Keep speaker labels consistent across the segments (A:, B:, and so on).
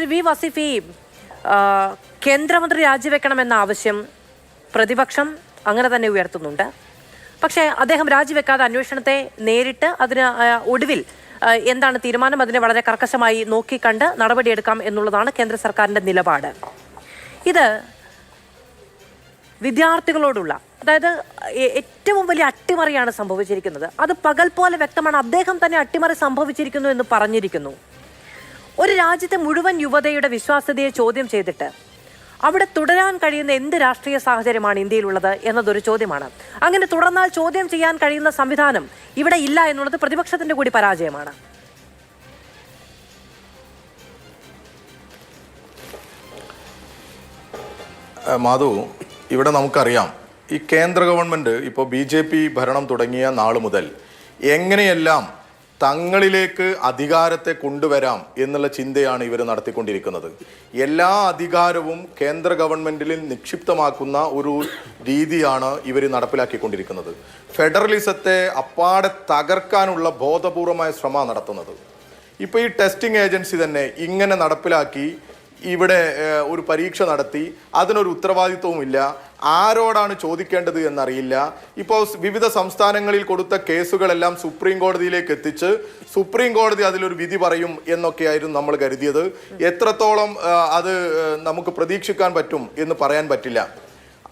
A: Shri V വസിഫി കേന്ദ്രമന്ത്രി രാജിവെക്കണമെന്ന ആവശ്യം പ്രതിപക്ഷം അങ്ങനെ തന്നെ ഉയർത്തുന്നുണ്ട്. പക്ഷേ അദ്ദേഹം രാജിവെക്കാതെ അന്വേഷണത്തെ നേരിട്ട് അതിന് ഒടുവിൽ എന്താണ് തീരുമാനം അതിനെ വളരെ കർക്കശമായി നോക്കിക്കണ്ട് നടപടിയെടുക്കാം എന്നുള്ളതാണ് കേന്ദ്ര സർക്കാരിന്റെ നിലപാട്. ഇത് വിദ്യാർത്ഥികളോടുള്ള അതായത് ഏറ്റവും വലിയ അട്ടിമറിയാണ് സംഭവിച്ചിരിക്കുന്നത്. അത് പകൽ പോലെ വ്യക്തമാണ്. അദ്ദേഹം തന്നെ അട്ടിമറി സംഭവിച്ചിരിക്കുന്നു എന്ന് പറഞ്ഞിരിക്കുന്നു. ഒരു രാജ്യത്തെ മുഴുവൻ യുവതയുടെ വിശ്വാസ്യതയെ ചോദ്യം ചെയ്തിട്ട് അവിടെ തുടരാൻ കഴിയുന്ന എന്ത് രാഷ്ട്രീയ സാഹചര്യമാണ് ഇന്ത്യയിലുള്ളത് എന്നതൊരു ചോദ്യമാണ്. അങ്ങനെ തുടർന്നാൽ ചോദ്യം ചെയ്യാൻ കഴിയുന്ന സംവിധാനം ഇവിടെ ഇല്ല എന്നുള്ളത് പ്രതിപക്ഷത്തിന്റെ കൂടി പരാജയമാണ്.
B: മാധു ഇവിടെ നമുക്കറിയാം. ഈ കേന്ദ്ര ഗവൺമെന്റ് ഇപ്പോൾ ബി ജെ പി ഭരണം തുടങ്ങിയ നാൾ മുതൽ എങ്ങനെയെല്ലാം തങ്ങളിലേക്ക് അധികാരത്തെ കൊണ്ടുവരാം എന്നുള്ള ചിന്തയാണ് ഇവർ നടത്തിക്കൊണ്ടിരിക്കുന്നത്. എല്ലാ അധികാരവും കേന്ദ്ര ഗവൺമെന്റിൽ നിക്ഷിപ്തമാക്കുന്ന ഒരു രീതിയാണ് ഇവർ നടപ്പിലാക്കിക്കൊണ്ടിരിക്കുന്നത്. ഫെഡറലിസത്തെ അപ്പാടെ തകർക്കാനുള്ള ബോധപൂർവമായ ശ്രമമാണ് നടത്തുന്നത്. ഇപ്പോൾ ഈ ടെസ്റ്റിംഗ് ഏജൻസി തന്നെ ഇങ്ങനെ നടപ്പിലാക്കി ഇവിടെ ഒരു പരീക്ഷ നടത്തി. അതിനൊരു ഉത്തരവാദിത്വവുമില്ല ആരോടാണ് ചോദിക്കേണ്ടത് എന്നറിയില്ല. ഇപ്പോൾ വിവിധ സംസ്ഥാനങ്ങളിൽ കൊടുത്ത കേസുകളെല്ലാം സുപ്രീം കോടതിയിലേക്ക് എത്തിച്ച് സുപ്രീം കോടതി അതിലൊരു വിധി പറയും എന്നൊക്കെയായിരുന്നു നമ്മൾ കരുതിയത്. എത്രത്തോളം അത് നമുക്ക് പ്രതീക്ഷിക്കാൻ പറ്റും എന്ന് പറയാൻ പറ്റില്ല.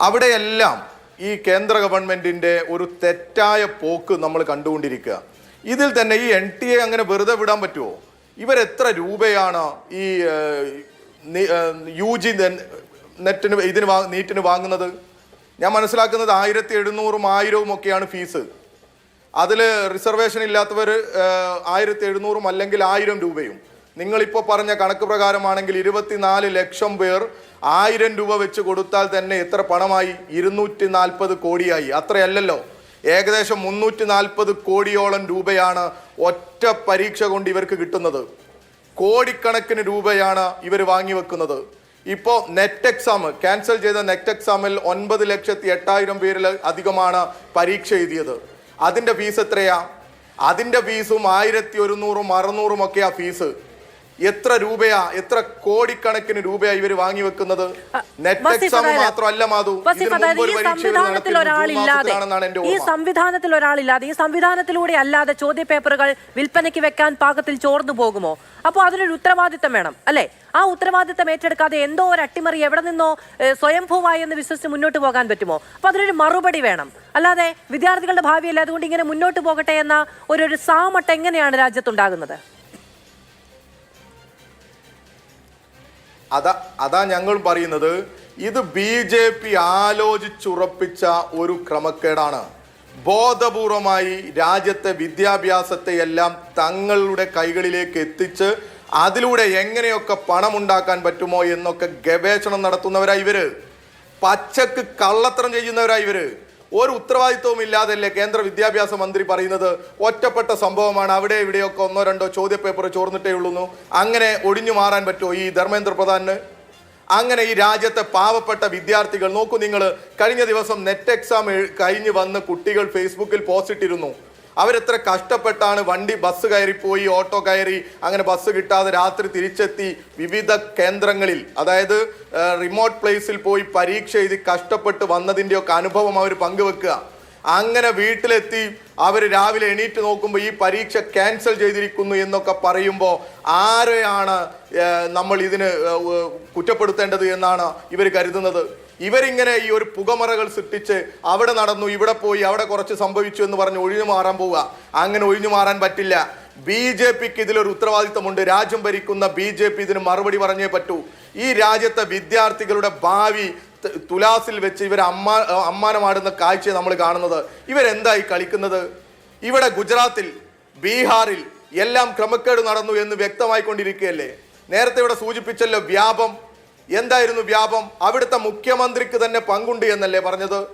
B: അവിടെയെല്ലാം ഈ കേന്ദ്ര ഗവൺമെന്റിന്റെ ഒരു തെറ്റായ പോക്ക് നമ്മൾ കണ്ടുകൊണ്ടിരിക്കുക. ഇതിൽ തന്നെ ഈ എൻ ടി എ അങ്ങനെ വെറുതെ വിടാൻ പറ്റുമോ ഇവരെത്ര രൂപയാണ് ഈ യു ജി നെറ്റിന് ഇതിന് വാ നീറ്റിന് വാങ്ങുന്നത്? ഞാൻ മനസ്സിലാക്കുന്നത് ആയിരത്തി എഴുന്നൂറും ആയിരവും ഒക്കെയാണ് ഫീസ്. അതിൽ റിസർവേഷൻ ഇല്ലാത്തവർ ആയിരത്തി എഴുന്നൂറും അല്ലെങ്കിൽ ആയിരം രൂപയും. നിങ്ങളിപ്പോൾ പറഞ്ഞ കണക്ക് പ്രകാരമാണെങ്കിൽ ഇരുപത്തിനാല് ലക്ഷം പേർ ആയിരം രൂപ വെച്ച് കൊടുത്താൽ തന്നെ എത്ര പണമായി? ഇരുന്നൂറ്റി നാൽപ്പത് കോടിയായി. അത്രയല്ലല്ലോ. ഏകദേശം മുന്നൂറ്റി നാൽപ്പത് കോടിയോളം രൂപയാണ് ഒറ്റ പരീക്ഷ കൊണ്ട് ഇവർക്ക് കിട്ടുന്നത്. കോടിക്കണക്കിന് രൂപയാണ് ഇവർ വാങ്ങി വെക്കുന്നത്. ഇപ്പോൾ നെറ്റ് എക്സാം ക്യാൻസൽ ചെയ്ത നെറ്റ് എക്സാമിൽ ഒൻപത് ലക്ഷത്തി എട്ടായിരം പേരിൽ അധികമാണ് പരീക്ഷ എഴുതിയത്. അതിന്റെ ഫീസ് എത്രയാ? അതിന്റെ ഫീസും ആയിരത്തി ഒരുന്നൂറും അറുന്നൂറും ഒക്കെയാ ഫീസ്. എത്ര രൂപയാ എത്ര കോടിക്കണക്കിന് രൂപയാ ഇവർ വാങ്ങി വെക്കുന്നത്? നെറ്റ് എക്സാം മാത്രമല്ല മാധു.
A: സംവിധാനത്തിൽ ഒരാളില്ലാതെ ഈ സംവിധാനത്തിൽ ഒരാളില്ലാതെ ഈ സംവിധാനത്തിലൂടെ അല്ലാതെ ചോദ്യ പേപ്പറുകൾ വിൽപ്പനയ്ക്ക് വെക്കാൻ പാകത്തിൽ ചോർന്നു പോകുമോ? അപ്പോൾ അതിനൊരു ഉത്തരവാദിത്തം വേണം അല്ലെ? ആ ഉത്തരവാദിത്തം ഏറ്റെടുക്കാതെ എന്തോ ഒരു അട്ടിമറി എവിടെ നിന്നോ സ്വയംഭൂവായി എന്ന് വിശ്വസിച്ച് മുന്നോട്ട് പോകാൻ പറ്റുമോ? അപ്പൊ അതിനൊരു മറുപടി വേണം. അല്ലാതെ വിദ്യാർത്ഥികളുടെ ഭാവിയല്ല അതുകൊണ്ട് ഇങ്ങനെ മുന്നോട്ട് പോകട്ടെ എന്ന ഒരു ഒരു സാമട്ട് എങ്ങനെയാണ് രാജ്യത്തുണ്ടാകുന്നത്?
B: അതാ അതാ ഞങ്ങൾ പറയുന്നത് ഇത് ബി ജെ പി ആലോചിച്ചുറപ്പിച്ച ഒരു ക്രമക്കേടാണ്. ബോധപൂർവമായി രാജ്യത്തെ വിദ്യാഭ്യാസത്തെ എല്ലാം തങ്ങളുടെ കൈകളിലേക്ക് എത്തിച്ച് അതിലൂടെ എങ്ങനെയൊക്കെ പണം ഉണ്ടാക്കാൻ പറ്റുമോ എന്നൊക്കെ ഗവേഷണം നടത്തുന്നവരാ ഇവർ. പച്ചക്ക് കള്ളത്തരം ചെയ്യുന്നവരാ ഇവർ. ഒരു ഉത്തരവാദിത്വവും ഇല്ലാതല്ലേ കേന്ദ്ര വിദ്യാഭ്യാസ മന്ത്രി പറയുന്നത്? ഒറ്റപ്പെട്ട സംഭവമാണ്. അവിടെ ഇവിടെയൊക്കെ ഒന്നോ രണ്ടോ ചോദ്യപേപ്പർ ചോർന്നിട്ടേ ഉള്ളൂ അങ്ങനെ ഒഴിഞ്ഞു മാറാൻ പറ്റുമോ ഈ ധർമ്മേന്ദ്ര പ്രധാന് അങ്ങനെ ഈ രാജ്യത്തെ പാവപ്പെട്ട വിദ്യാർത്ഥികൾ നോക്കൂ നിങ്ങൾ കഴിഞ്ഞ ദിവസം നെറ്റ് എക്സാം കഴിഞ്ഞ് വന്ന് കുട്ടികൾ ഫേസ്ബുക്കിൽ പോസ്റ്റ് ഇട്ടിരുന്നു. അവരെത്ര കഷ്ടപ്പെട്ടാണ് വണ്ടി ബസ് കയറി പോയി ഓട്ടോ കയറി അങ്ങനെ ബസ് കിട്ടാതെ രാത്രി തിരിച്ചെത്തി വിവിധ കേന്ദ്രങ്ങളിൽ അതായത് റിമോട്ട് പ്ലേസിൽ പോയി പരീക്ഷ എഴുതി കഷ്ടപ്പെട്ട് വന്നതിന്റെയൊക്കെ അനുഭവം അവർ പങ്കുവെക്കുക. അങ്ങനെ വീട്ടിലെത്തി അവർ രാവിലെ എണീറ്റ് നോക്കുമ്പോൾ ഈ പരീക്ഷ ക്യാൻസൽ ചെയ്തിരിക്കുന്നു എന്നൊക്കെ പറയുമ്പോൾ ആരെയാണ് നമ്മൾ ഇതിന് കുറ്റപ്പെടുത്തേണ്ടത് എന്നാണ് ഇവർ കരുതുന്നത്? ഇവരിങ്ങനെ ഈ ഒരു പുകമറകൾ സൃഷ്ടിച്ച് അവിടെ നടന്നു ഇവിടെ പോയി അവിടെ കുറച്ച് സംഭവിച്ചു എന്ന് പറഞ്ഞ് ഒഴിഞ്ഞു മാറാൻ പോവുക. അങ്ങനെ ഒഴിഞ്ഞു മാറാൻ പറ്റില്ല. ബി ജെ പിക്ക് ഇതിലൊരു ഉത്തരവാദിത്തമുണ്ട് രാജ്യം ഭരിക്കുന്ന ബി ജെ പി ഇതിന് മറുപടി പറഞ്ഞേ പറ്റൂ. ഈ രാജ്യത്തെ വിദ്യാർത്ഥികളുടെ ഭാവി തുലാസിൽ വെച്ച് ഇവർ അമ്മാ അമ്മാനമാടുന്ന കാഴ്ച നമ്മൾ കാണുന്നത്. ഇവരെന്തായി കളിക്കുന്നത്? ഇവിടെ ഗുജറാത്തിൽ ബീഹാറിൽ എല്ലാം ക്രമക്കേട് നടന്നു എന്ന് വ്യക്തമായിക്കൊണ്ടിരിക്കുകയല്ലേ? നേരത്തെ ഇവിടെ സൂചിപ്പിച്ചല്ലോ വ്യാപം എന്തായിരുന്നു വ്യാപം? അവിടുത്തെ മുഖ്യമന്ത്രിക്ക് തന്നെ പങ്കുണ്ട് എന്നല്ലേ പറഞ്ഞത്?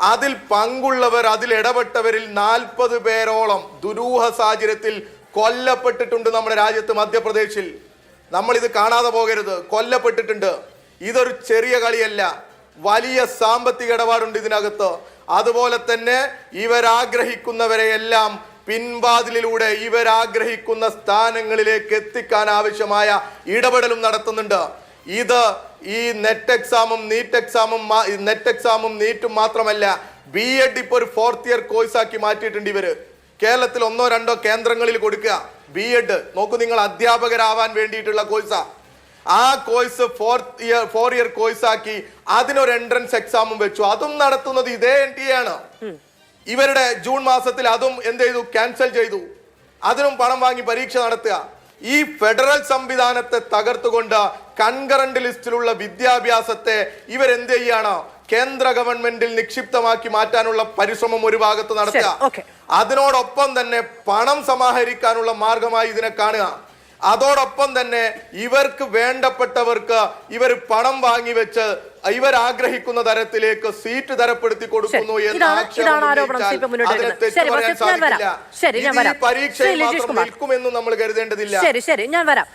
B: അതിൽ പങ്കുള്ളവർ അതിൽ ഇടപെട്ടവരിൽ നാൽപ്പത് പേരോളം ദുരൂഹ സാഹചര്യത്തിൽ കൊല്ലപ്പെട്ടിട്ടുണ്ട് നമ്മുടെ രാജ്യത്ത് മധ്യപ്രദേശിൽ. നമ്മൾ ഇത് കാണാതെ പോകരുത്. കൊല്ലപ്പെട്ടിട്ടുണ്ട്. ഇതൊരു ചെറിയ കളിയല്ല. വലിയ സാമ്പത്തിക ഇടപാടുണ്ട് ഇതിനകത്ത്. അതുപോലെ തന്നെ ഇവരാഗ്രഹിക്കുന്നവരെ എല്ലാം പിൻവാതിലിലൂടെ ഇവരാഗ്രഹിക്കുന്ന സ്ഥാനങ്ങളിലേക്ക് എത്തിക്കാൻ ആവശ്യമായ ഇടപെടലും നടത്തുന്നുണ്ട്. ഇത് ഈ നെറ്റ് എക്സാമും നീറ്റ് എക്സാമും നെറ്റ് എക്സാമും നീറ്റും മാത്രമല്ല ബി എഡ് ഇപ്പോൾ ഒരു ഫോർത്ത് ഇയർ കോഴ്സ് ആക്കി മാറ്റിയിട്ടുണ്ട് ഇവർ. കേരളത്തിൽ ഒന്നോ രണ്ടോ കേന്ദ്രങ്ങളിൽ കൊടുക്കുക. ബി എഡ് നോക്കൂ നിങ്ങൾ അധ്യാപകരാവാൻ വേണ്ടിയിട്ടുള്ള കോഴ്സാ ആ. Course fourth year four year course ആക്കി അതിനൊരു എൻട്രൻസ് എക്സാമും വെച്ചു. അതും നടത്തുന്നത് ഇതേ എൻ ടി ആണ്. ഇവരുടെ ജൂൺ മാസത്തിൽ അതും എന്ത് ചെയ്തു? ക്യാൻസൽ ചെയ്തു. അതിനും പണം വാങ്ങി പരീക്ഷ നടത്തുക. ഈ ഫെഡറൽ സംവിധാനത്തെ തകർത്തുകൊണ്ട് കൺകറന്റ് ലിസ്റ്റിലുള്ള വിദ്യാഭ്യാസത്തെ ഇവരെന്ത് ചെയ്യാണ്? കേന്ദ്ര ഗവൺമെന്റിൽ നിക്ഷിപ്തമാക്കി മാറ്റാനുള്ള പരിശ്രമം ഒരു ഭാഗത്ത് നടത്തുക. അതിനോടൊപ്പം തന്നെ പണം സമാഹരിക്കാനുള്ള മാർഗമായി ഇതിനെ കാണുക. അതോടൊപ്പം തന്നെ ഇവർക്ക് വേണ്ടപ്പെട്ടവർക്ക് ഇവർ പണം വാങ്ങി വെച്ച് ഇവർ ആഗ്രഹിക്കുന്ന തരത്തിലേക്ക് സീറ്റ് തരപ്പെടുത്തി കൊടുക്കുന്നു എന്ന് ആക്ഷേപം പരീക്ഷയിൽ മാത്രം നിൽക്കുമെന്ന് നമ്മൾ കരുതേണ്ടതില്ല.
A: ശരി ശരി ഞാൻ വരാം.